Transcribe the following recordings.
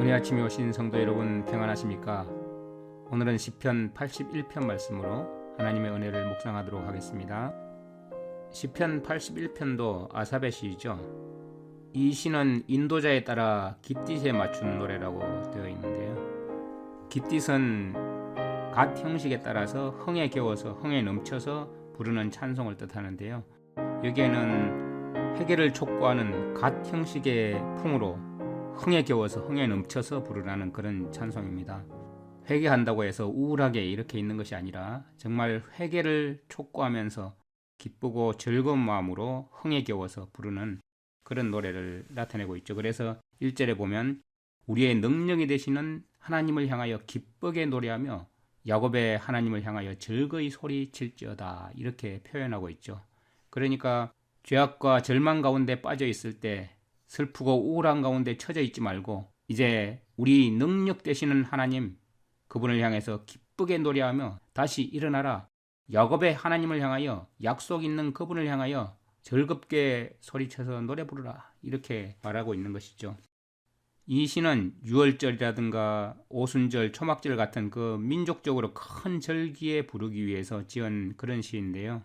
은혜 아침에 오신 성도 여러분 평안하십니까? 오늘은 시편 81편 말씀으로 하나님의 은혜를 묵상하도록 하겠습니다. 시편 81편도 아삽의 시이죠. 이 시는 인도자에 따라 깃딧에 맞춘 노래라고 되어 있는데요. 깃딧은 갓 형식에 따라서 흥에 겨워서 흥에 넘쳐서 부르는 찬송을 뜻하는데요. 여기에는 회개를 촉구하는 갓 형식의 풍으로 흥에 겨워서 흥에 넘쳐서 부르라는 그런 찬송입니다. 회개한다고 해서 우울하게 이렇게 있는 것이 아니라 정말 회개를 촉구하면서 기쁘고 즐거운 마음으로 흥에 겨워서 부르는 그런 노래를 나타내고 있죠. 그래서 1절에 보면 우리의 능력이 되시는 하나님을 향하여 기쁘게 노래하며 야곱의 하나님을 향하여 즐거이 소리칠지어다 이렇게 표현하고 있죠. 그러니까 죄악과 절망 가운데 빠져 있을 때 슬프고 우울한 가운데 처져 있지 말고 이제 우리 능력 되시는 하나님 그분을 향해서 기쁘게 노래하며 다시 일어나라 야곱의 하나님을 향하여 약속 있는 그분을 향하여 즐겁게 소리쳐서 노래 부르라 이렇게 말하고 있는 것이죠. 이 시는 유월절이라든가 오순절, 초막절 같은 그 민족적으로 큰 절기에 부르기 위해서 지은 그런 시인데요.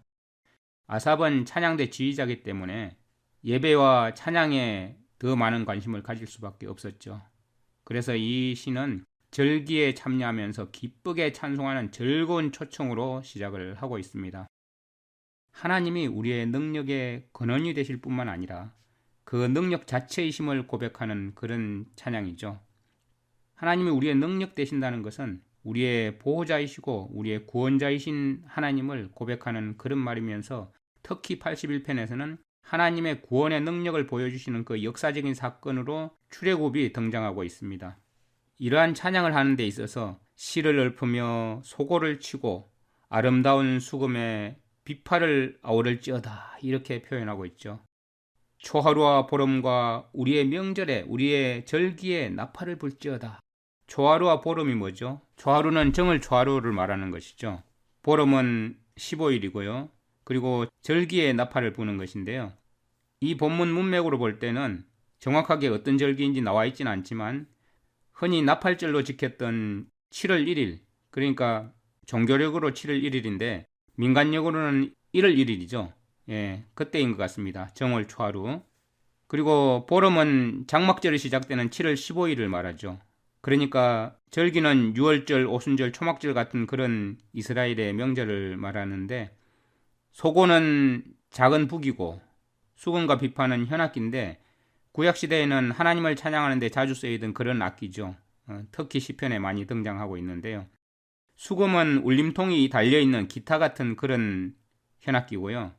아삽은 찬양대 지휘자기 때문에 예배와 찬양에 더 많은 관심을 가질 수밖에 없었죠. 그래서 이 시는 절기에 참여하면서 기쁘게 찬송하는 즐거운 초청으로 시작을 하고 있습니다. 하나님이 우리의 능력의 근원이 되실 뿐만 아니라 그 능력 자체이심을 고백하는 그런 찬양이죠. 하나님이 우리의 능력 되신다는 것은 우리의 보호자이시고 우리의 구원자이신 하나님을 고백하는 그런 말이면서 특히 81편에서는 하나님의 구원의 능력을 보여주시는 그 역사적인 사건으로 출애굽이 등장하고 있습니다. 이러한 찬양을 하는 데 있어서 시를 읊으며 소고를 치고 아름다운 수금에 비파를 아우를지어다 이렇게 표현하고 있죠. 초하루와 보름과 우리의 명절에 우리의 절기에 나팔을 불지어다. 초하루와 보름이 뭐죠? 초하루는 정월 초하루를 말하는 것이죠. 보름은 15일이고요. 그리고 절기에 나팔을 부는 것인데요. 이 본문 문맥으로 볼 때는 정확하게 어떤 절기인지 나와 있지는 않지만 흔히 나팔절로 지켰던 7월 1일, 그러니까 종교력으로 7월 1일인데 민간력으로는 1월 1일이죠. 예, 그때인 것 같습니다. 정월 초하루. 그리고 보름은 장막절이 시작되는 7월 15일을 말하죠. 그러니까 절기는 6월절, 오순절, 초막절 같은 그런 이스라엘의 명절을 말하는데 소고는 작은 북이고 수건과 비파는 현악기인데 구약 시대에는 하나님을 찬양하는데 자주 쓰이던 그런 악기죠. 어, 특히 시편에 많이 등장하고 있는데요. 수금은 울림통이 달려 있는 기타 같은 그런 현악기고요.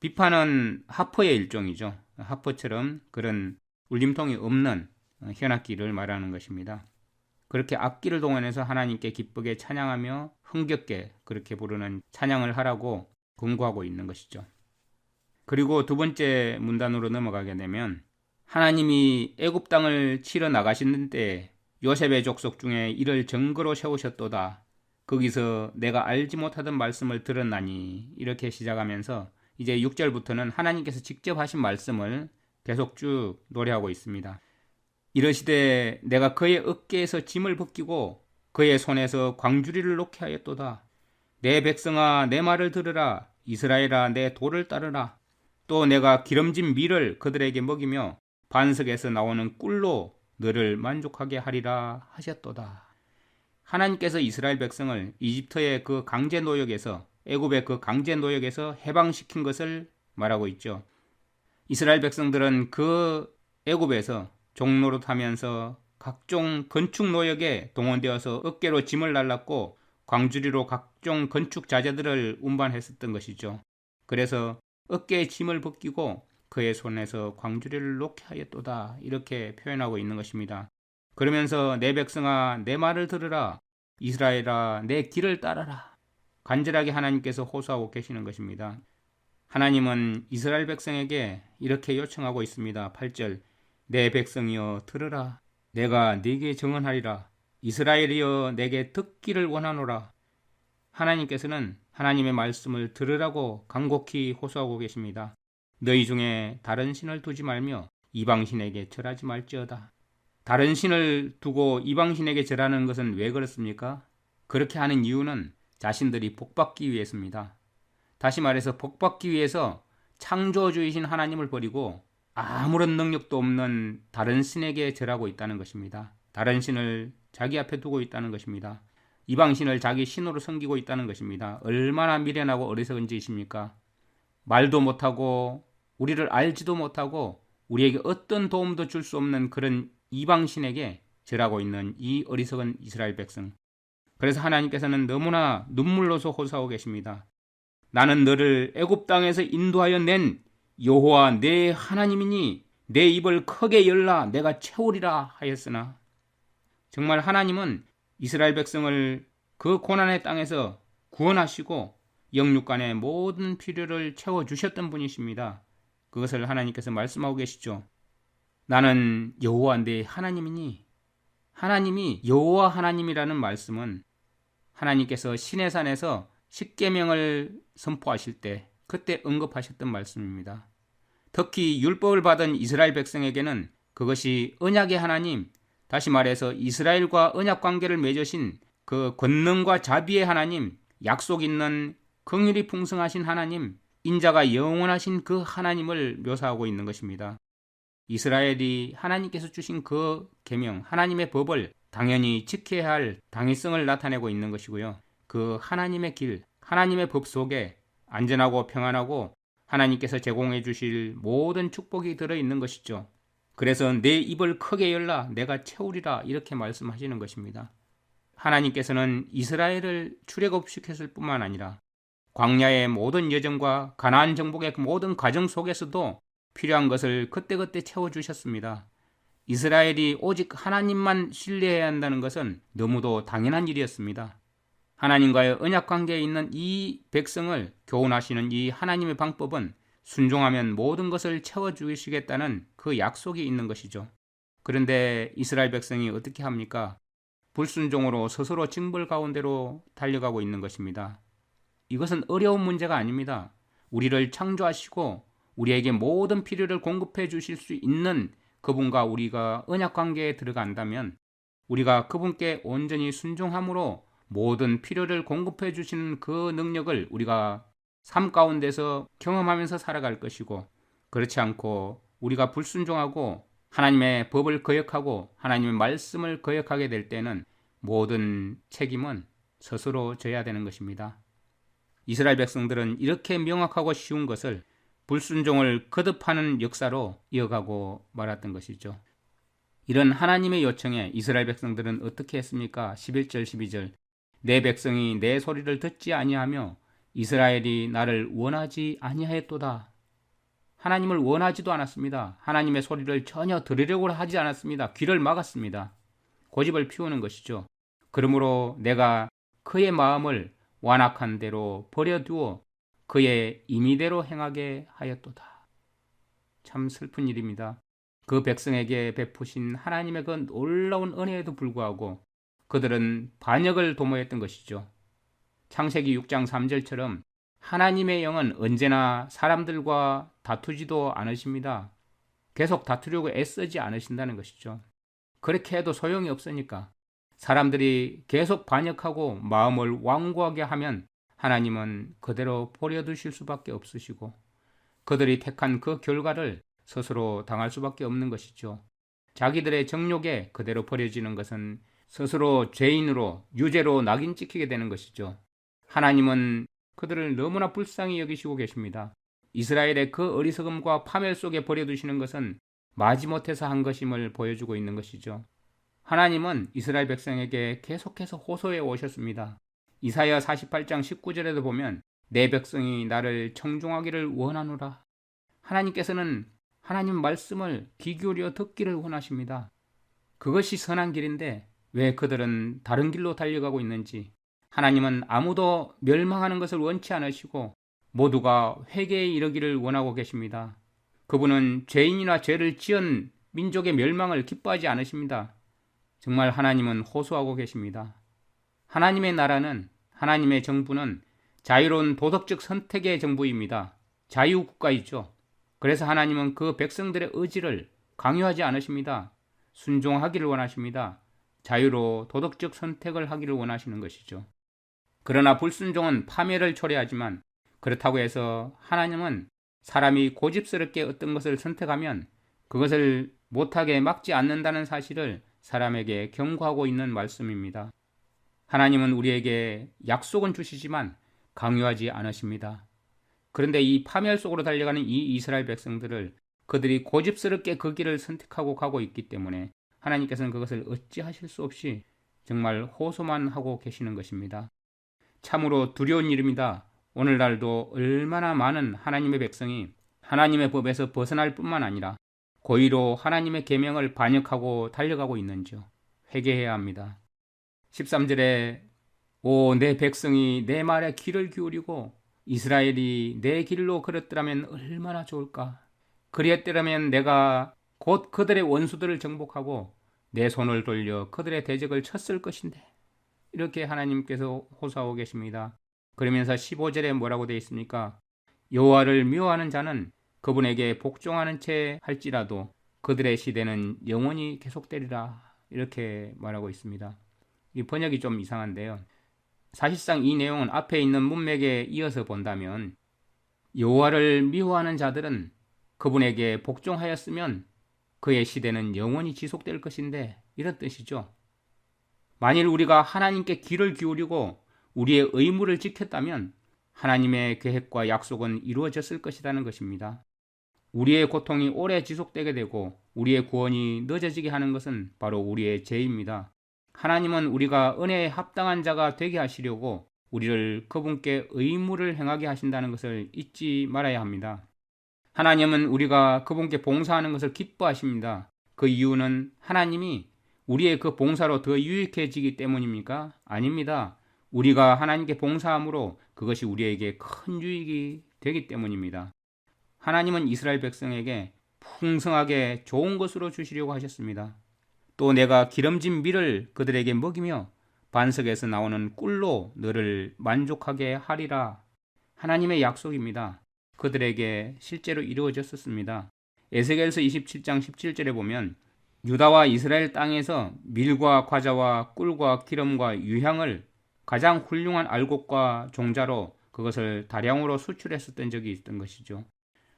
비파는 하퍼의 일종이죠. 하퍼처럼 그런 울림통이 없는 어, 현악기를 말하는 것입니다. 그렇게 악기를 동원해서 하나님께 기쁘게 찬양하며 흥겹게 그렇게 부르는 찬양을 하라고 권고하고 있는 것이죠. 그리고 두 번째 문단으로 넘어가게 되면 하나님이 애굽 땅을 치러 나가시는 때 요셉의 족속 중에 이를 증거로 세우셨도다. 거기서 내가 알지 못하던 말씀을 들었나니 이렇게 시작하면서 이제 6절부터는 하나님께서 직접 하신 말씀을 계속 쭉 노래하고 있습니다. 이러시되 내가 그의 어깨에서 짐을 벗기고 그의 손에서 광주리를 놓게 하였도다. 내 백성아 내 말을 들으라 이스라엘아 내 도를 따르라 또 내가 기름진 밀을 그들에게 먹이며 반석에서 나오는 꿀로 너를 만족하게 하리라 하셨도다. 하나님께서 이스라엘 백성을 이집트의 그 강제 노역에서 애굽의 그 강제 노역에서 해방시킨 것을 말하고 있죠. 이스라엘 백성들은 그 애굽에서 종로로타면서 각종 건축 노역에 동원되어서 어깨로 짐을 날랐고 광주리로 각종 건축 자재들을 운반했었던 것이죠. 그래서 어깨에 짐을 벗기고 그의 손에서 광주리를 놓게 하였도다 이렇게 표현하고 있는 것입니다. 그러면서 내 백성아 내 말을 들으라 이스라엘아 내 길을 따라라 간절하게 하나님께서 호소하고 계시는 것입니다. 하나님은 이스라엘 백성에게 이렇게 요청하고 있습니다. 8절 내 백성이여 들으라 내가 네게 정언하리라 이스라엘이여 내게 듣기를 원하노라 하나님께서는 하나님의 말씀을 들으라고 간곡히 호소하고 계십니다. 너희 중에 다른 신을 두지 말며 이방신에게 절하지 말지어다. 다른 신을 두고 이방 신에게 절하는 것은 왜 그렇습니까? 그렇게 하는 이유는 자신들이 복받기 위해서입니다. 다시 말해서 복받기 위해서 창조주이신 하나님을 버리고 아무런 능력도 없는 다른 신에게 절하고 있다는 것입니다. 다른 신을 자기 앞에 두고 있다는 것입니다. 이방 신을 자기 신으로 섬기고 있다는 것입니다. 얼마나 미련하고 어리석은 짓입니까? 말도 못하고 우리를 알지도 못하고 우리에게 어떤 도움도 줄 수 없는 그런 이방 신에게 절하고 있는 이 어리석은 이스라엘 백성. 그래서 하나님께서는 너무나 눈물로서 호소하고 계십니다. 나는 너를 애굽 땅에서 인도하여 낸 여호와 내 하나님이니 내 입을 크게 열라 내가 채우리라 하였으나 정말 하나님은 이스라엘 백성을 그 고난의 땅에서 구원하시고 영육간의 모든 필요를 채워 주셨던 분이십니다. 그것을 하나님께서 말씀하고 계시죠. 나는 여호와 내 하나님이니 하나님이 여호와 하나님이라는 말씀은 하나님께서 신의 산에서 십계명을 선포하실 때 그때 언급하셨던 말씀입니다. 특히 율법을 받은 이스라엘 백성에게는 그것이 언약의 하나님, 다시 말해서 이스라엘과 언약 관계를 맺으신 그 권능과 자비의 하나님, 약속 있는 긍휼이 풍성하신 하나님, 인자가 영원하신 그 하나님을 묘사하고 있는 것입니다. 이스라엘이 하나님께서 주신 그 계명, 하나님의 법을 당연히 지켜야 할 당위성을 나타내고 있는 것이고요. 그 하나님의 길, 하나님의 법 속에 안전하고 평안하고 하나님께서 제공해 주실 모든 축복이 들어 있는 것이죠. 그래서 내 입을 크게 열라 내가 채우리라 이렇게 말씀하시는 것입니다. 하나님께서는 이스라엘을 출애굽시켰을 뿐만 아니라 광야의 모든 여정과 가나안 정복의 그 모든 과정 속에서도 필요한 것을 그때그때 채워 주셨습니다. 이스라엘이 오직 하나님만 신뢰해야 한다는 것은 너무도 당연한 일이었습니다. 하나님과의 언약 관계에 있는 이 백성을 교훈하시는 이 하나님의 방법은 순종하면 모든 것을 채워주시겠다는 그 약속이 있는 것이죠. 그런데 이스라엘 백성이 어떻게 합니까? 불순종으로 스스로 징벌 가운데로 달려가고 있는 것입니다. 이것은 어려운 문제가 아닙니다. 우리를 창조하시고 우리에게 모든 필요를 공급해 주실 수 있는 그분과 우리가 언약 관계에 들어간다면 우리가 그분께 온전히 순종함으로 모든 필요를 공급해 주시는 그 능력을 우리가 삶 가운데서 경험하면서 살아갈 것이고 그렇지 않고 우리가 불순종하고 하나님의 법을 거역하고 하나님의 말씀을 거역하게 될 때는 모든 책임은 스스로 져야 되는 것입니다. 이스라엘 백성들은 이렇게 명확하고 쉬운 것을 불순종을 거듭하는 역사로 이어가고 말았던 것이죠. 이런 하나님의 요청에 이스라엘 백성들은 어떻게 했습니까? 11절 12절 내 백성이 내 소리를 듣지 아니하며 이스라엘이 나를 원하지 아니하였도다. 하나님을 원하지도 않았습니다. 하나님의 소리를 전혀 들으려고 하지 않았습니다. 귀를 막았습니다. 고집을 피우는 것이죠. 그러므로 내가 그의 마음을 완악한 대로 버려두어 그의 임의대로 행하게 하였도다. 참 슬픈 일입니다. 그 백성에게 베푸신 하나님의 그 놀라운 은혜에도 불구하고 그들은 반역을 도모했던 것이죠. 창세기 6장 3절처럼 하나님의 영은 언제나 사람들과 다투지도 않으십니다. 계속 다투려고 애쓰지 않으신다는 것이죠. 그렇게 해도 소용이 없으니까 사람들이 계속 반역하고 마음을 완고하게 하면 하나님은 그대로 버려두실 수밖에 없으시고 그들이 택한 그 결과를 스스로 당할 수밖에 없는 것이죠. 자기들의 정욕에 그대로 버려지는 것은 스스로 죄인으로 유죄로 낙인 찍히게 되는 것이죠. 하나님은 그들을 너무나 불쌍히 여기시고 계십니다. 이스라엘의 그 어리석음과 파멸 속에 버려두시는 것은 마지못해서 한 것임을 보여주고 있는 것이죠. 하나님은 이스라엘 백성에게 계속해서 호소해 오셨습니다. 이사야 48장 19절에도 보면 내 백성이 나를 청중하기를 원하노라. 하나님께서는 하나님 말씀을 귀 기울여 듣기를 원하십니다. 그것이 선한 길인데 왜 그들은 다른 길로 달려가고 있는지 하나님은 아무도 멸망하는 것을 원치 않으시고 모두가 회개에 이르기를 원하고 계십니다. 그분은 죄인이나 죄를 지은 민족의 멸망을 기뻐하지 않으십니다. 정말 하나님은 호소하고 계십니다. 하나님의 나라는 하나님의 정부는 자유로운 도덕적 선택의 정부입니다. 자유국가이죠. 그래서 하나님은 그 백성들의 의지를 강요하지 않으십니다. 순종하기를 원하십니다. 자유로 도덕적 선택을 하기를 원하시는 것이죠. 그러나 불순종은 파멸을 초래하지만 그렇다고 해서 하나님은 사람이 고집스럽게 어떤 것을 선택하면 그것을 못하게 막지 않는다는 사실을 사람에게 경고하고 있는 말씀입니다. 하나님은 우리에게 약속은 주시지만 강요하지 않으십니다. 그런데 이 파멸 속으로 달려가는 이 이스라엘 백성들을 그들이 고집스럽게 그 길을 선택하고 가고 있기 때문에 하나님께서는 그것을 어찌하실 수 없이 정말 호소만 하고 계시는 것입니다. 참으로 두려운 일입니다. 오늘날도 얼마나 많은 하나님의 백성이 하나님의 법에서 벗어날 뿐만 아니라 고의로 하나님의 계명을 반역하고 달려가고 있는지요. 회개해야 합니다. 13절에 오 내 백성이 내 말에 귀를 기울이고 이스라엘이 내 길로 걸었더라면 얼마나 좋을까. 그리했더라면 내가 곧 그들의 원수들을 정복하고 내 손을 돌려 그들의 대적을 쳤을 것인데 이렇게 하나님께서 호소하고 계십니다. 그러면서 15절에 뭐라고 되어 있습니까? 여호와를 미워하는 자는 그분에게 복종하는 채 할지라도 그들의 시대는 영원히 계속되리라 이렇게 말하고 있습니다. 이 번역이 좀 이상한데요. 사실상 이 내용은 앞에 있는 문맥에 이어서 본다면 여호와를 미워하는 자들은 그분에게 복종하였으면 그의 시대는 영원히 지속될 것인데 이런 뜻이죠. 만일 우리가 하나님께 귀를 기울이고 우리의 의무를 지켰다면 하나님의 계획과 약속은 이루어졌을 것이라는 것입니다. 우리의 고통이 오래 지속되게 되고 우리의 구원이 늦어지게 하는 것은 바로 우리의 죄입니다. 하나님은 우리가 은혜에 합당한 자가 되게 하시려고 우리를 그분께 의무를 행하게 하신다는 것을 잊지 말아야 합니다. 하나님은 우리가 그분께 봉사하는 것을 기뻐하십니다. 그 이유는 하나님이 우리의 그 봉사로 더 유익해지기 때문입니까? 아닙니다. 우리가 하나님께 봉사함으로 그것이 우리에게 큰 유익이 되기 때문입니다. 하나님은 이스라엘 백성에게 풍성하게 좋은 것으로 주시려고 하셨습니다. 또 내가 기름진 밀을 그들에게 먹이며 반석에서 나오는 꿀로 너를 만족하게 하리라. 하나님의 약속입니다. 그들에게 실제로 이루어졌었습니다. 에스겔서 27장 17절에 보면 유다와 이스라엘 땅에서 밀과 과자와 꿀과 기름과 유향을 가장 훌륭한 알곡과 종자로 그것을 다량으로 수출했었던 적이 있던 것이죠.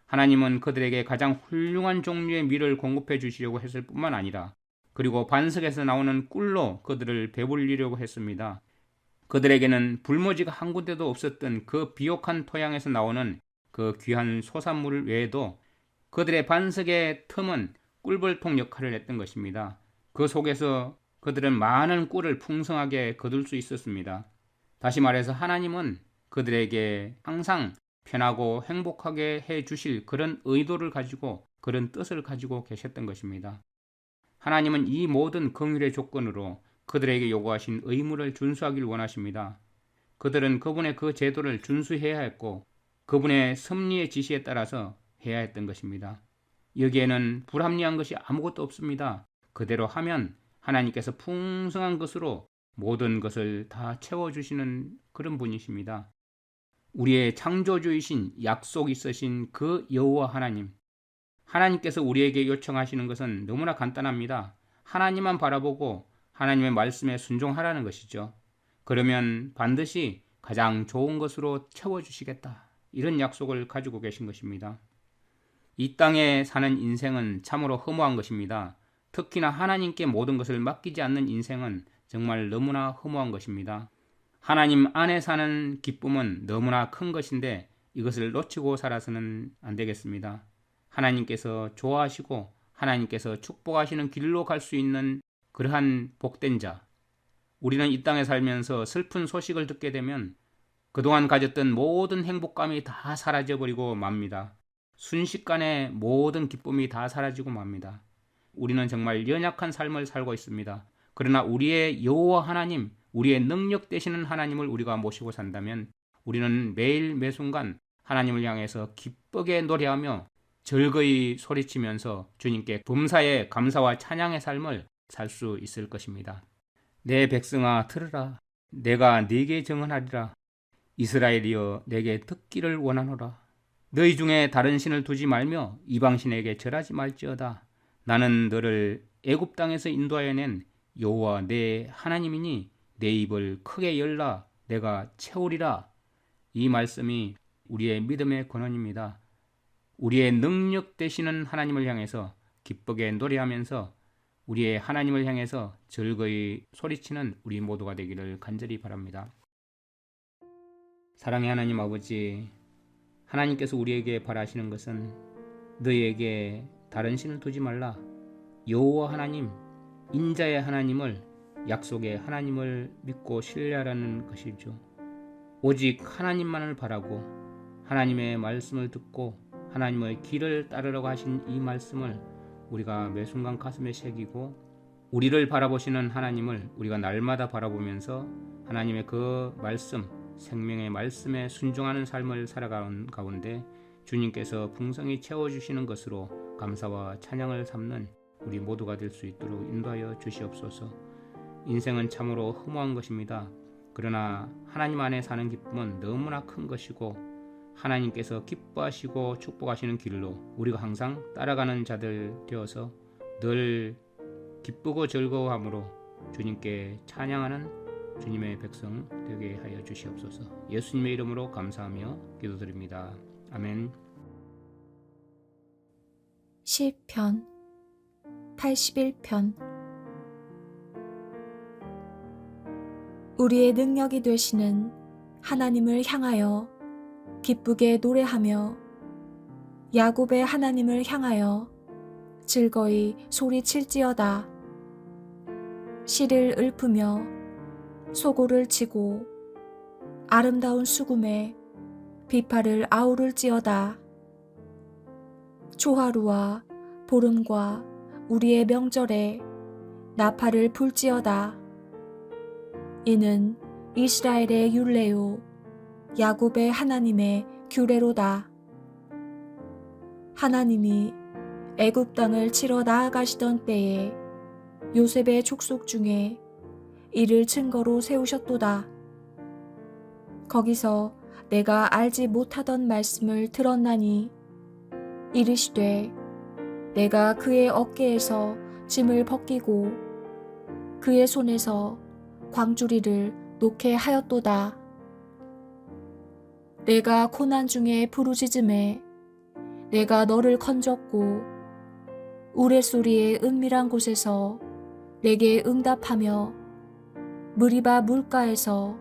하나님은 그들에게 가장 훌륭한 종류의 밀을 공급해 주시려고 했을 뿐만 아니라 그리고 반석에서 나오는 꿀로 그들을 배불리려고 했습니다. 그들에게는 불모지가 한 군데도 없었던 그 비옥한 토양에서 나오는 그 귀한 소산물 외에도 그들의 반석의 틈은 꿀벌통 역할을 했던 것입니다. 그 속에서 그들은 많은 꿀을 풍성하게 거둘 수 있었습니다. 다시 말해서 하나님은 그들에게 항상 편하고 행복하게 해 주실 그런 의도를 가지고 그런 뜻을 가지고 계셨던 것입니다. 하나님은 이 모든 긍휼의 조건으로 그들에게 요구하신 의무를 준수하길 원하십니다. 그들은 그분의 그 제도를 준수해야 했고 그분의 섭리의 지시에 따라서 해야 했던 것입니다. 여기에는 불합리한 것이 아무것도 없습니다. 그대로 하면 하나님께서 풍성한 것으로 모든 것을 다 채워주시는 그런 분이십니다. 우리의 창조주이신 약속 있으신 그 여호와 하나님, 하나님께서 우리에게 요청하시는 것은 너무나 간단합니다. 하나님만 바라보고 하나님의 말씀에 순종하라는 것이죠. 그러면 반드시 가장 좋은 것으로 채워주시겠다. 이런 약속을 가지고 계신 것입니다. 이 땅에 사는 인생은 참으로 허무한 것입니다. 특히나 하나님께 모든 것을 맡기지 않는 인생은 정말 너무나 허무한 것입니다. 하나님 안에 사는 기쁨은 너무나 큰 것인데 이것을 놓치고 살아서는 안 되겠습니다. 하나님께서 좋아하시고 하나님께서 축복하시는 길로 갈 수 있는 그러한 복된 자. 우리는 이 땅에 살면서 슬픈 소식을 듣게 되면 그동안 가졌던 모든 행복감이 다 사라져버리고 맙니다. 순식간에 모든 기쁨이 다 사라지고 맙니다. 우리는 정말 연약한 삶을 살고 있습니다. 그러나 우리의 여호와 하나님, 우리의 능력 되시는 하나님을 우리가 모시고 산다면 우리는 매일 매순간 하나님을 향해서 기쁘게 노래하며 즐거이 소리치면서 주님께 범사의 감사와 찬양의 삶을 살 수 있을 것입니다. 내 백성아 들으라 내가 네게 정언하리라 이스라엘이여 내게 듣기를 원하노라 너희 중에 다른 신을 두지 말며 이방 신에게 절하지 말지어다 나는 너를 애굽 땅에서 인도하여 낸 여호와 내 하나님이니 내 입을 크게 열라 내가 채우리라 이 말씀이 우리의 믿음의 권원입니다. 우리의 능력 되시는 하나님을 향해서 기쁘게 노래하면서 우리의 하나님을 향해서 즐거이 소리치는 우리 모두가 되기를 간절히 바랍니다. 사랑의 하나님 아버지, 하나님께서 우리에게 바라시는 것은 너희에게 다른 신을 두지 말라. 여호와 하나님, 인자의 하나님을 약속의 하나님을 믿고 신뢰하라는 것이죠. 오직 하나님만을 바라고 하나님의 말씀을 듣고 하나님의 길을 따르라고 하신 이 말씀을 우리가 매 순간 가슴에 새기고 우리를 바라보시는 하나님을 우리가 날마다 바라보면서 하나님의 그 말씀, 생명의 말씀에 순종하는 삶을 살아가는 가운데 주님께서 풍성히 채워주시는 것으로 감사와 찬양을 삼는 우리 모두가 될 수 있도록 인도하여 주시옵소서. 인생은 참으로 허무한 것입니다. 그러나 하나님 안에 사는 기쁨은 너무나 큰 것이고 하나님께서 기뻐하시고 축복하시는 길로 우리가 항상 따라가는 자들 되어서 늘 기쁘고 즐거워함으로 주님께 찬양하는 주님의 백성 되게 하여 주시옵소서. 예수님의 이름으로 감사하며 기도드립니다. 아멘. 시편 81편 우리의 능력이 되시는 하나님을 향하여 기쁘게 노래하며 야곱의 하나님을 향하여 즐거이 소리칠지어다 씨를 읊으며 소고를 치고 아름다운 수금에 비파를 아우를지어다 초하루와 보름과 우리의 명절에 나팔을 불지어다. 이는 이스라엘의 율례요 야곱의 하나님의 규례로다. 하나님이 애굽 땅을 치러 나아가시던 때에 요셉의 족속 중에 이를 증거로 세우셨도다. 거기서 내가 알지 못하던 말씀을 들었나니 이르시되 내가 그의 어깨에서 짐을 벗기고 그의 손에서 광주리를 놓게 하였도다. 내가 고난 중에 부르짖음에 내가 너를 건졌고 우레소리의 은밀한 곳에서 내게 응답하며 무리바 물가에서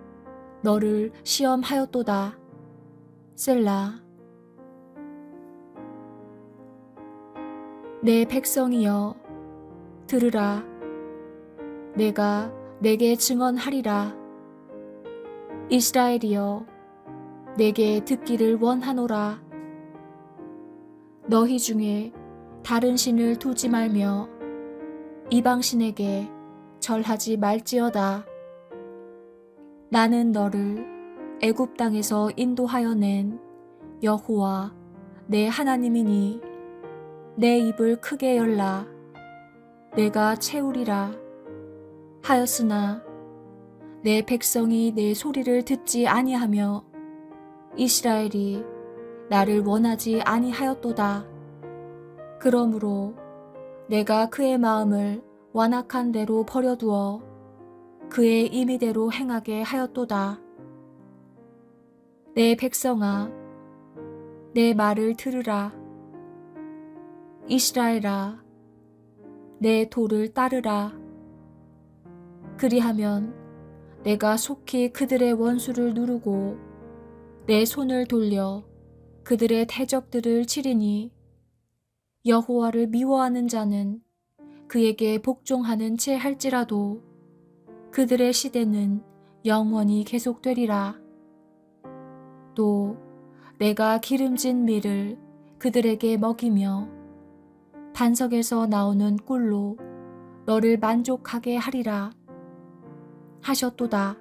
너를 시험하였도다. 셀라. 내 백성이여 들으라. 내가 내게 증언하리라. 이스라엘이여 내게 듣기를 원하노라. 너희 중에 다른 신을 두지 말며 이방 신에게 절하지 말지어다 나는 너를 애굽 땅에서 인도하여 낸 여호와 내 하나님이니 내 입을 크게 열라. 내가 채우리라 하였으나 내 백성이 내 소리를 듣지 아니하며 이스라엘이 나를 원하지 아니하였도다. 그러므로 내가 그의 마음을 완악한 대로 버려두어 그의 임의대로 행하게 하였도다 내 백성아 내 말을 들으라 이스라엘아, 내 도를 따르라. 그리하면 내가 속히 그들의 원수를 누르고 내 손을 돌려 그들의 대적들을 치리니 여호와를 미워하는 자는 그에게 복종하는 채 할지라도 그들의 시대는 영원히 계속되리라. 또 내가 기름진 밀을 그들에게 먹이며 반석에서 나오는 꿀로 너를 만족하게 하리라 하셨도다.